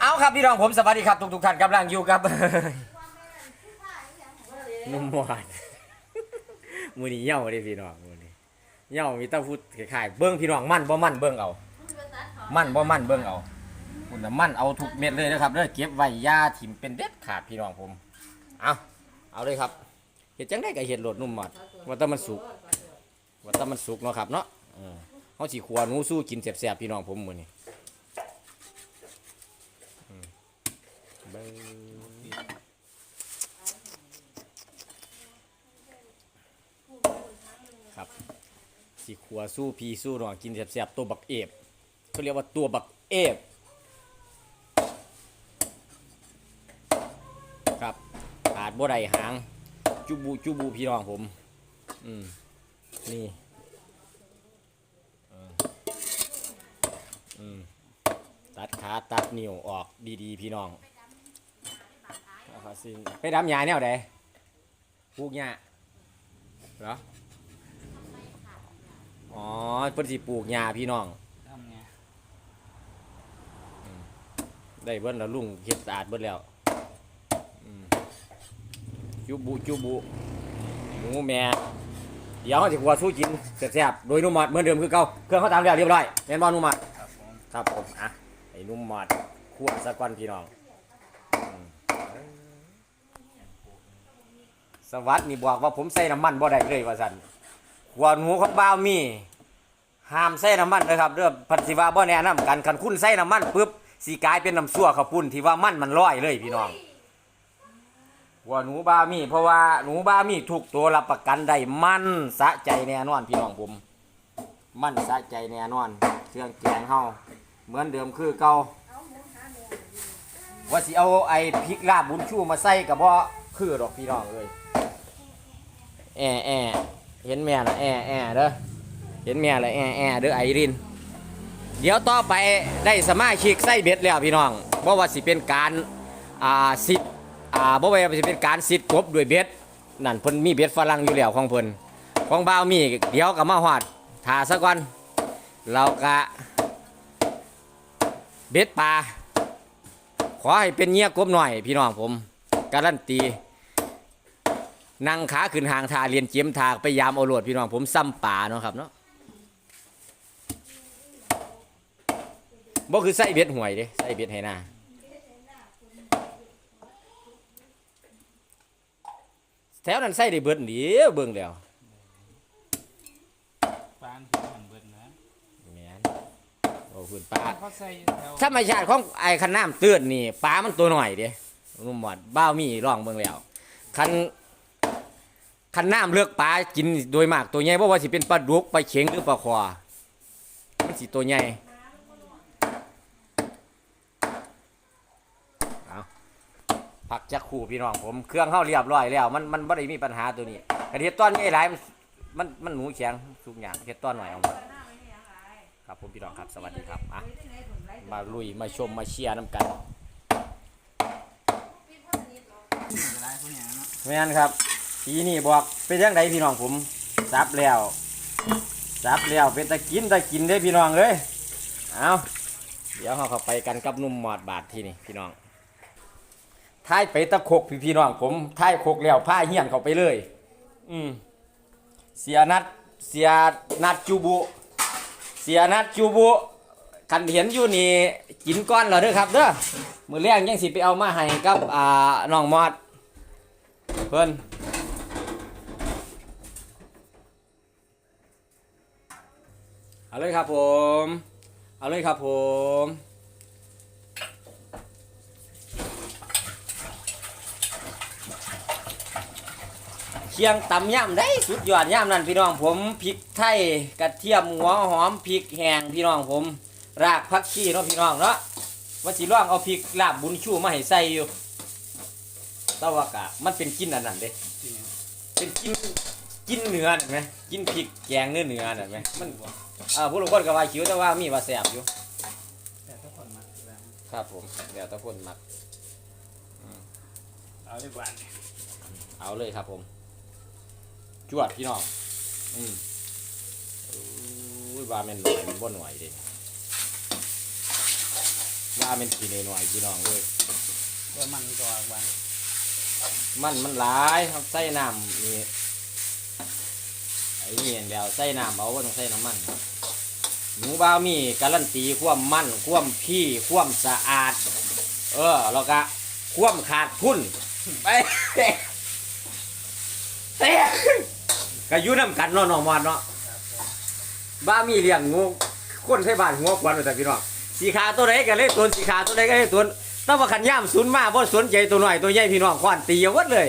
เอาครับพี่น้องผมสวัสดีครับทุกทุกๆท่านกำลังอยู่กับนุ่มหวานมือนี้เหย่าเด้พี่น้องมือนี้เหย่ามีแตาพูดขายๆเบิ้งพี่น้องมั่นบ่มั่นเบิ้งเอา มั่นบ่มั่นเบิ้งเอาคุณมั่นเอาทุกเม็ดเลยนะครับเด้อเก็บไว้ยาถิ่มเป็นเด็ดขาดพี่น้องผม เอาเอาเลยครับเห็ดจังได้ก็เห็ดโหลดนุ่มหมดว่าต่มันสุกว่าต่มันสุกเนาะครับเนาะเออเฮาสิขัวหนูสู้กินแซ่บๆพี่น้องผมมือนี้อืมเบิ่ง ครับสิขัวสู้พีสู้น้อกินแซ่บๆตัวบักเอฟเขาเรียกว่าตัวบักเอฟครับขาดบ่ได้หางจูบูจูบูพี่น้องผม อืม นี่อืมตัดขาตัดนิ้วออกดีๆ พี่น้อง เอาขาซิงไปดำยาแนวใดปลูกหญ้าเหรออ๋อเพิ่นสิปลูกหญ้าพี่น้อง ทำไงได้เบิ้ลแล้วลุงเฮ็ดสะอาดเบิ้ลแล้วอืมจูบุจูบุหมูแม่ เดี๋ยวเขาจะกลัวสู้กินแซ่บๆโดยนุ่มหมอดเหมือนเดิมคือเก่าเครื่องเขาตามแล้วเรียบร้อยแม่นบอนุ่มหมอดครับผม ครับผมอะไอ้นุ่มหมอดคั่วสะก้อนพี่น้องอืม สวัสดนี่บอกว่าผมใส่น้ำมันบ่ได้เลยว่าสันหัวหนูของบ้าวมีห้ามใส่น้ำมันนะครับเรื่องพันธิวาบ่แนะนำกันคันคุณใส่น้ำมันปุ๊บสีกลายเป็นน้ำซั่วข้าวปุ้นที่ว่ามันมันลอยเลยพี่น้องว่าหนูบ้ามี เพราะว่าหนูบ้ามีทุกตัวรับประกันได้มันสะใจแน่นอนพี่น้องผม มันสะใจแน่นอนเครื่องแกงเฮาเหมือนเดิมคือเก่าว่าสิเอาไอ้พริกลาบบุญชูมาใส่กับบ่คือดอกพี่น้องเอ้ย แอแอเห็นแม่ละแอแอเด้อเห็นแม่ละแอแอเด้อไอริน เดี๋ยวต่อไปได้สมาชิกใส่เบ็ดแล้วพี่น้องเพราะว่าสิเป็นการอ่าสิทธิ์อ่าบ่ว่าจะเป็นการซิดกบด้วยเบ็ดนั่นเพิ่นมีเบ็ดฝรั่งอยู่แล้วของเพิ่นของบ่าวมีเดี๋ยวก็มาฮอดถ่าซะก่อนเราก็เบ็ดปลาขอให้เป็นเงี้ยกบหน่อยพี่น้องผมการันตี นั่งขาขึ้นหางทาเรียนเจียมทากไปยามเอาโลดพี่น้องผมซ้ำป่าเนาะครับเนาะบ่คือใส่เบ็ดห่วยเด้ใส่เบ็ดให้หน้าแถวนั้นใส่ได้เบิดเดียวเบิ่งแล้วปานที่มันเบิดนะแม่นโอ้คุณป้าเขาใส่แถวธรรมชาติของไอ้คันน้ำเตือนนี่ปลามันตัวหน่อยเด้นุ่มหมดบ้าวมีร่องเบิ่งแล้วคัน คันน้ำเลือกปลากินโดยมากตัวใหญ่บ่ว่าสิเป็นปลาดุกปลาเข็งหรือปลาคอมันสิตัวใหญ่เอาผักจักคู่พี่น้องผมเครื่องเข้าเรียบร้อยแล้ว มันมันบ่ได้มีปัญหาตัวนี้กระเทียมต้อนใหญ่หลายมันมันมันหนูแข็งทุกอย่างเฮ็ดต้อนหน่อยเอาหมดครับผมพี่น้องครับสวัสดีครับอะมาลุยมาชมมาเชียร์น้ำกันอะไรพวกเนี้ยเนาะไม่งั้นครับ ปีนี้บอกเป็นยังไงพี่น้องผมซับแล้วซับแล้วเป็นตะกินตะกินได้พี่น้องเลยเอาเดี๋ยวเราเข้าไปกันกับนุ่มหมอดบาทที่นี่พี่น้องท้ายไปตะคกพี่พี่น้องผมท้ายคกแล้วผ้าเหียนเข้าไปเลย อืมเสียนัดเสียนัดจูบุ เสียนัดจูบุคันเห็นอยู่นี่กินก้อนเหรอเด้อครับเด้อมือแรกยังสิไปเอามาให้กับอ่าน้องมอดเพิ่อน เอาเลยครับผม เอาเลยครับผมเคียงตำย่ำได้สุดยอดย่ำนั่นพี่น้องผมพริกไทยกระเทียมหัวหอมพริกแห้งพี่น้องผม รากผักชีเนาะพี่น้องเนาะว่าสิลองเอาพริกลาบบุญชูมาให้ใส่อยู่แต่ว่ากะมันเป็นกินอันนั้นเด้เป็นกินกินเนื้อเห็นไหมกินพริกแกงเนื้อเนื้อเห็นไหมมัน อ่าผู้ลางคนก็ว่าคิวแต่ว่ามีว่าแสบอยู่แต่ถ้าคนมาที่ร้านครับผมเดี๋ยวแตะคนมัก เอาดีกว่าเอาเลยครับผม จวดพี่น้อง อืมอุ้ยว่าแม่นหน่อยมันบ่หน่อยเด้ว่าเป็นสีหน่อยๆพี่น้องเลยเพื่อมันตัวบ้านมันมันหลายครับใส่น้ำนี่ไอ้นี่เดียวใส่น้ำเอาว่าต้องใส่น้ำมันครับ หนูบาวมีการันตีความมั่นความพี่ความสะอาด เออแล้วก็ความขาดทุนไปเตะก็อยู่น้ำกันเนาะน้องมอดเนาะบ้ามีเลี้ยงงูคนใช้บ้านหัวควันแต่พี่น้องสีขาตัวไหนก็เลยตัวสีขาตัวไหนก็เลยตัวต้องมาขันย่ามศูนย์มาเพราะสนใจตัวหน่อยตัวใหญ่พี่น้องควันตีเอาวัดเลย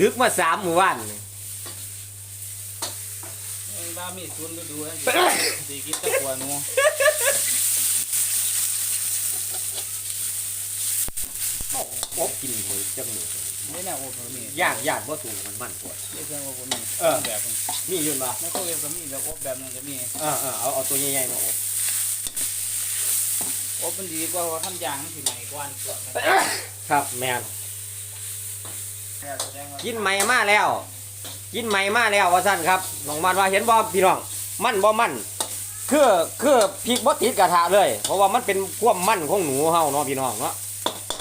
ดึกมาสามหมู่บ้าน เอ้ยบ้ามีศูนย์ฤดูแล้วสีกินตะกัวหนูโอบกินหัวจังหมูไม่น่าโอ้ผมมีย่างย่างบ่ถูกมันมันปวดเรียกเพื่อนว่าผมมีเออแบบนึงมีอยืนบ่ไม่ก็เรียกก็มีแบบอบแบบนึงก็มีเออเออเอาเอาตัวใหญ่ๆมาอบอบมันดีกว่าว่าทำยางมันสิใหม่กว่าตัวมันครับแมนแล้วแสดงว่ากินใหม่มาแล้ว กินใหม่มาแล้วว่าสั้นครับน้องมันว่าเห็นบ่พี่น้อง มันบ่มันคือคือพริกบ่ติดกระทะเลย เพราะว่ามันเป็นความมันของหนูเฮาเนาะพี่น้องเนาะ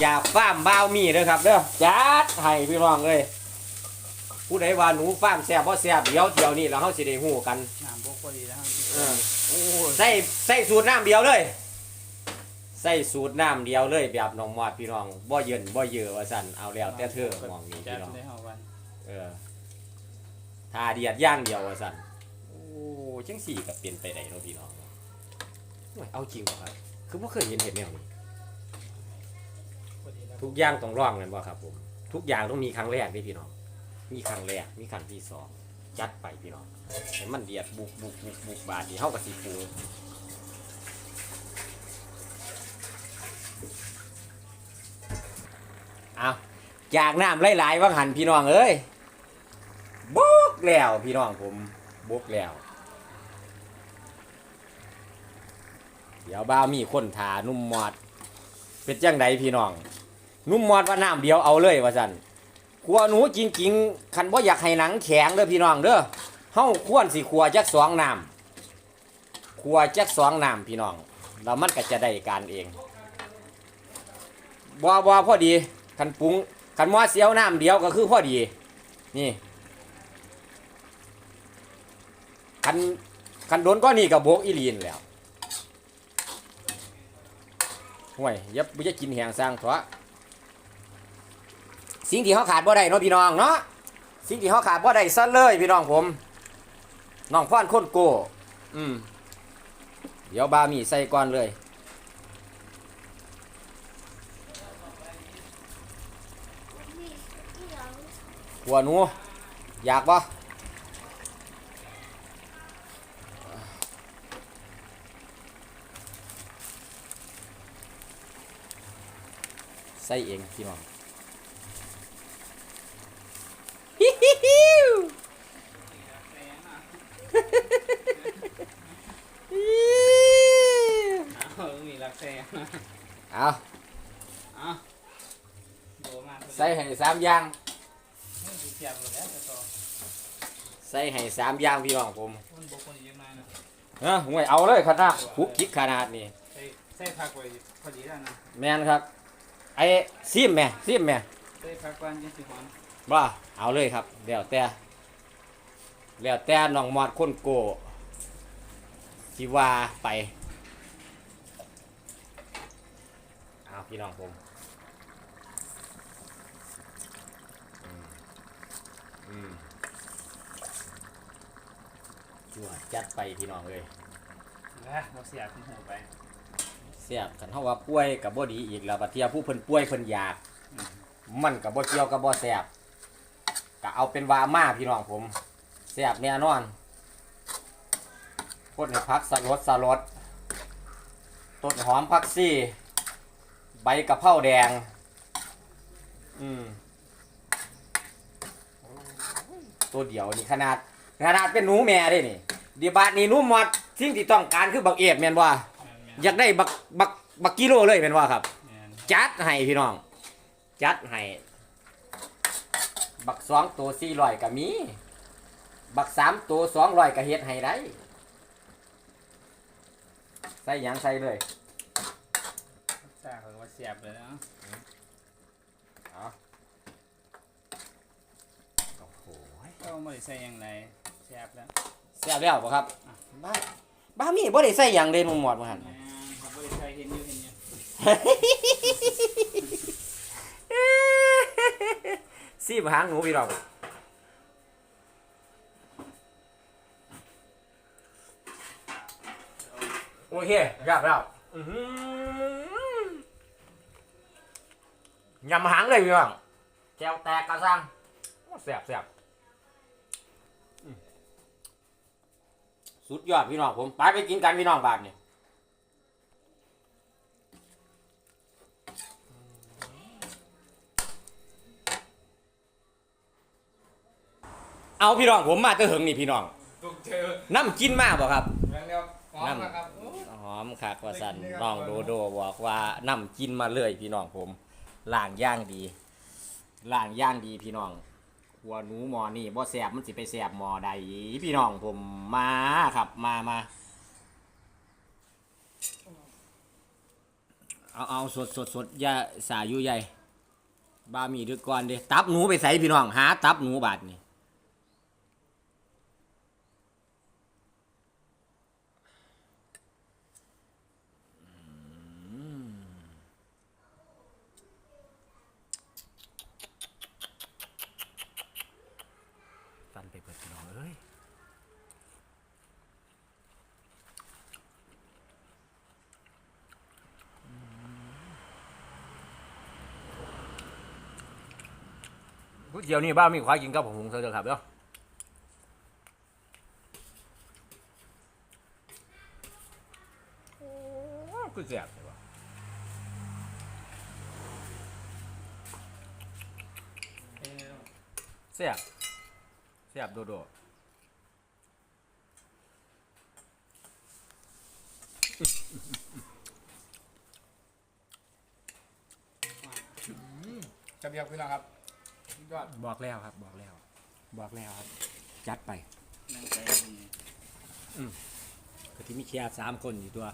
จากฟาร์มบ้าวมีเด้อครับเด้อจัดให้พี่น้องเลยผู้ใดว่าหนูฟาร์มแซ่บบ่แซ่บเดี๋ยวเที่ยวนี้แล้วเฮาสิได้ฮู้กันน้ำบกพอดีนะครับเออโอ้ยใส่ใส่สูตรน้ำเดียวเลยใส่สูตรน้ำเดียวเลยแบบน้องมอดพี่น้องบ่เย็นบ่เยือว่าสั่นเอาแล้วแต่เธอมองนี่จัดพี่น้องได้เฮาวันเออ ทาเดียดย่างเดียวว่าสั่นโอ้จังสี่กับเปลี่ยนไปได้เนาะพี่น้องโอ้ยเอาจริงบ่ครับ คือบ่เคยเห็นเห็นแนวนี้พอดีแล้วทุกอย่างต้องลองกันบ่ครับ ผม ทุกอย่างต้องมีครั้งแรกนี่พี่น้อง มีครั้งแรก มีครั้งที่สองจัดไปพี่น้องให้มันเดียดบุกบุกบุกบุกบาดนี่เฮากับสิปูเอาจากน้ำไหลายๆว่างหันพี่น้องเอ้ย แล้วพี่น้องผมบกแล้ว เดี๋ยวบ้ามีคนถานุ่มมอด เป็นจังไดพี่น้อง นุ่มมอดว่าน้ำเดียวเอาเลยว่าสันขัวหนูจริงๆคันบ่าอยากให้หนังแข็งเด้อพี่น้องเด้อเฮาควรสิขัวจักสองน้ำขัวจักสองน้ำพี่น้องแล้วมันก็จะได้การเองบ่บ่พอดีคันปรุงคันมอเสียวน้ำเดียวก็คือพอดี นี่ คันคันโดนก็นี่กับโบกอีลีนแล้วห่วยยับบ่จะกินแหงสร้างเถอะสิ่งที่เขาขาดบ่ได้เนาะพี่น้องเนาะสิ่งที่เขาขาดบ่ได้ซะเลยพี่น้องผมน้องพ่อนคนโก้อืมเดี๋ยวบามีใส่ก่อนเลยหัวนูอยากบ่ ใส่เองพี่น้องฮิฮิฮิวเอามีรักแท้เอาเอาโดมาใส่ให้สามอย่างเทียบหมดแล้วจะต่อใส่ให้สามอย่างพี่น้องผมมันบกคนยังไงนะเฮ้ยห่วยเอาเลยขนาดคุกคิกขนาดนี้ใส่ใส่ผักไว้พอดีแล้วนะแมนครับ ไอ้ซิมแม่ซิมแม่ใส่ผักวันยังสิหอมว่าเอาเลยครับแล้วแต่แล้วแต่น้องมอดคนโกที่ว่าไปเอาพี่น้องผมอืมอืมจั่วจัดไปพี่น้องเลยนะเราเสียคุณหูไปเสียบคันเฮาว่าป่วยกับบ่ดีอีกแล้วบัดเทียผู้เพิ่นป่วยเพิ่นอยาก มันกับบ่เกี่ยวกับบ่แซ่บก็เอาเป็นว่ามาพี่น้องผมแซ่บแน่นอนพ่นให้พักสลดสลดต้นหอมผักซี่ ใบกะเพราแดง อืมตัวเดียวนี่ขนาดขนาดเป็นหนูแม่เด้นี่เดียวบาดนี้หนูหมดสิ่งที่ต้องการคือบักเอฟแม่นว่า อยากได้บักบักบักกิโลเลยแม่นว่าครับจัดให้พี่น้อง จัดให้ บักสองตัวสี่ร้อยก็มี บักสามตัวสองร้อยก็เฮ็ดให้ได้ ใส่หยังใส่เลยเอาว่าเสียบเลยนะเอาโอ้โหก็ไม่ได้ใส่หยังไงเสียบแล้วแซ่บแล้วบ่ครับบ้าบ้ามีบ่ได้ใส่หยังเด่นหมดบ่หั่น แม่ครับ ไม่ได้ใส่เห็นอยู่เห็นอยู่ซีบหางหนูพี่น้องโอเคยากแล้วอื้อหือยำหางเลยพี่น้องแก้วแตกกระซังโอ้แซ่บแซ่บอืมสุดยอดพี่น้องผม ไปไปกินกันพี่น้องบ้านนี่ เอาพี่น้องผมมาแตะเหิงนี่พี่น้องตุกเจอน้ำกินมากบ่ครับ แล้วเรียกพร้อมนะครับโอ้หอมคักว่าสันได้กินเลยครับน้องโดโดบอกว่าน้ำกินมาเลยพี่น้องผมล่างย่างดีล่างย่างดีพี่น้องหัวหนูหมอนี่บ่แสบมันสิไปแสบหมอใดพี่น้องผมมาครับมามาเอาเอาสดสดสดอยาสาอยู่ใหญ่บามีด้วยก่อนเด้ตับหนูไปใส่พี่น้องหาตับหนูบาดนี่ฟันไปเปิดพี่น้องเอ้ย ก๋วยเตี๋ยวนี่บ้ามีควายกินกับผมหุงเถอครับเด้อโอ้ก๋วยเตี๋ยวเลยวะเสียบเสียบโดโดจะเบียกพี่น้องครับ ยอดบอกแล้วครับ บอกแล้ว บอกแล้วครับ จัดไปนั่งใจดีก็ที่มีเชียร์สามคนอยู่ตัว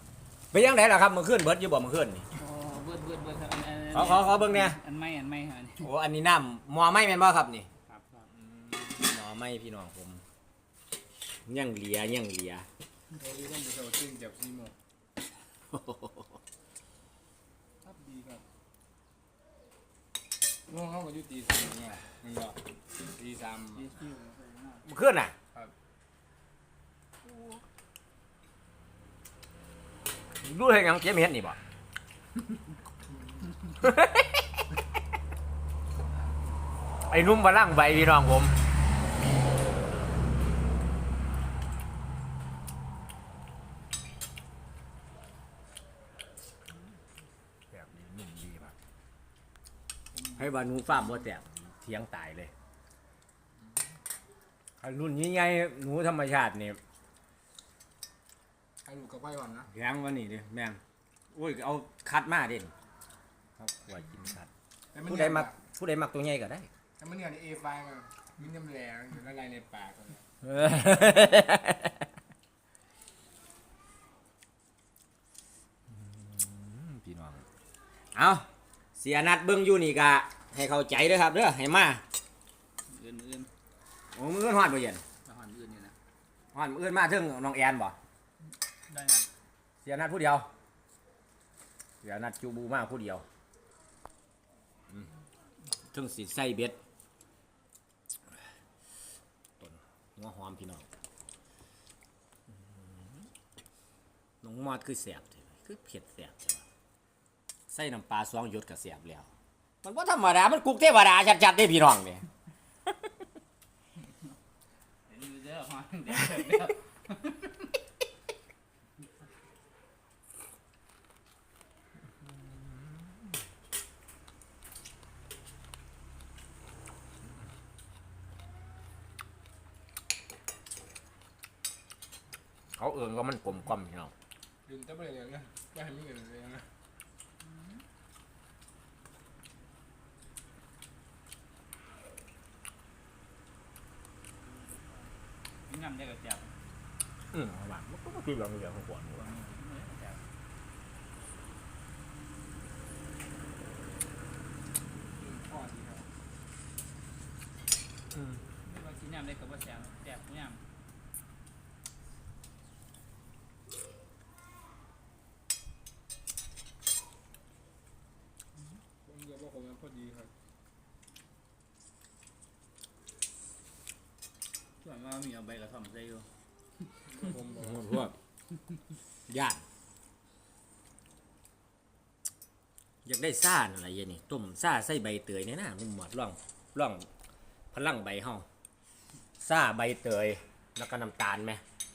ไปยังไงล่ะครับเมื่อคืนเบิร์ดอยู่บ่เมื่อคืนนี่โอ้เบิดเบิดเบิดครับอันอันขอขอขอเบิ่งเนี่ยอันไม่อันไม่อันนี้โอ้อันนี้น้ำหมอไม่แม่นบ่ครับนี่ครับครับหมอไม่พี่น้องผมยังเหลียยังเหลียเขาเรียกว่าเราจึงจับซีโมครับดีครับ น้องเขาก็อยู่ตีสามเนี่ยมึงก็ตีสามเมื่อคืนน่ะรับดูให้ยังเจ๊ไม่เห็นนี่บ่ไอ้นุ่มพลังใบพี่น้องผมแบบนี้นุ่มดีมาก ให้บานูฟาร์มบ่แตกเทียงตายเลยอันรุ่นนี้ไงหนูธรรมชาตินี่ให้ลูกกับไปก่อนนะแข็งวันนี้ดิแม่นโอ้ยเอาคัดมาเด่นครับว่ากินคัดผู้ใดมักผู้ใดมักตัวใหญ่ก็ได้ แต่มันเนี่ยในเอไฟมันมันยำแหลงอยู่ละลายในปากเลยพี่น้อง เอาเสียนัดเบิ้งอยู่นี่กะให้เข้าใจเด้อครับเด้อให้มาอื่นอื่นโอ้มืออนฮอดบ่เย็นอาหารอื่นอยู่นะฮอดมืออนมาถึงน้องแอนบ่ได้ครับเสียนัดผู้เดียว เสียนัดจูบูมาผู้เดียวอืมถึงสิใส่เบ็ดต้นหัวหอมพี่น้องอืมน้องมอดคือแสบเถอะคือเผ็ดแสบเถอะวะ ใส่น้ำปลาสองหยดก็แสบแล้ว มันว่าธรรมดา มันกุกเทวดาชัดๆได้พี่น้องเนี่ยอยู่เด้อฮะเดี๋ยวเดี๋ยวเขาเอิงว่ามันกลมกล่อมพี่น้องดื่มแต่ไม่ได้เลยนะไม่ให้มีเงินเลยนะ ยำได้ก็แซ่บอืมหวาณมันก็คือเราไม่อยากของขวัญหรอกอืม ไม่ว่ากินยำได้ก็บ่แซ่บแซ่บยำ วนมากมีเอาใบกระท่อมใส่อยู่ผมบอกพวกญาติอยากได้ซ่าอะไรเย็นนี่ต้มซ่าใส่ใบเตยเนี่ยนะนุ่มหมดร่องร่องพลังใบห้องซ่าใบเตยแล้วก็น้ำตาลไหม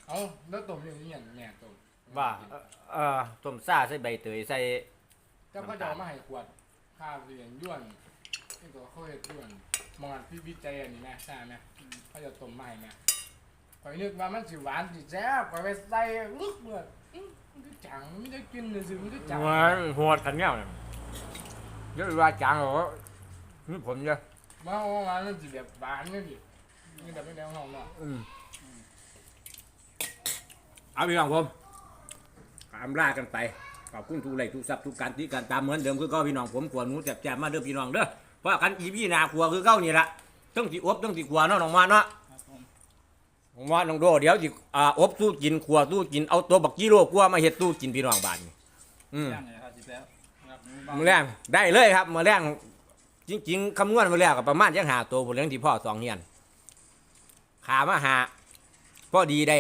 เอาแล้วต้มอย่างนี้อย่างแง่ต้มว่าเอ่อเออต้มซ่าใส่ใบเตยใส่ เจ้าก็จะเอามาให้ขวดข้าวเรียนย้วนนี่ก็เขาเห็ดย้วนมองพี่วิจัยอันนี้นะใช่ไหม เขาจะต้มมาให้แม่ข่อยนึกว่ามันสิหวานสิแซ่บข่อยไปใส่ลึกเลยอื้อมันก็จังมันไม่ได้กินเลยสิมันก็จังหัวหัวกันเงี้ยเยอะว่าจางเหรอนี่ผมเยอะมาเอามามันสิแบบหวานนี่ดินี่แบบไม่ได้ห้องเนาะอืมเอาพี่น้องผมตามล่ากันไป ขอบคุณทุกไลค์ทุกซับทุกการที่การตามเหมือนเดิมคือเก็พี่น้องผมขวหนูแจ่บๆมาเด้อพี่น้องเด้อเพราะกันอีพี่นาขัวคือเก้านี่ละ ต้องที่อบต้องที่ขัวเนาะน้องมาเนาะครับผมผมว่าน้องโดเดี๋ยวจิอ่าอบตู้กินขัวตู้กินเอาตัวบักกี้โลกัวมาเฮ็ดตู้กินพี่น้องบ้านนี่อืมย่างเลยครับสิแล้วครับมื้อแรงได้เลยครับมื้อแรงจริงๆคำนวณมาแล้วก็ประมาณยังหาตัวผมเลี้ยงที่พ่อสองเฮียนขามาหาพอดีได้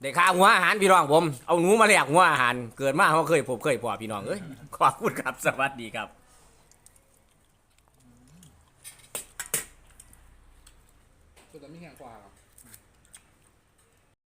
ได้ค่าหัวอาหารพี่น้องผม เอาหนูมาแลกหัวอาหาร เกิดมาเขาเคยผมเคยพอพี่น้องเอ้ยขอบคุณครับสวัสดีครับ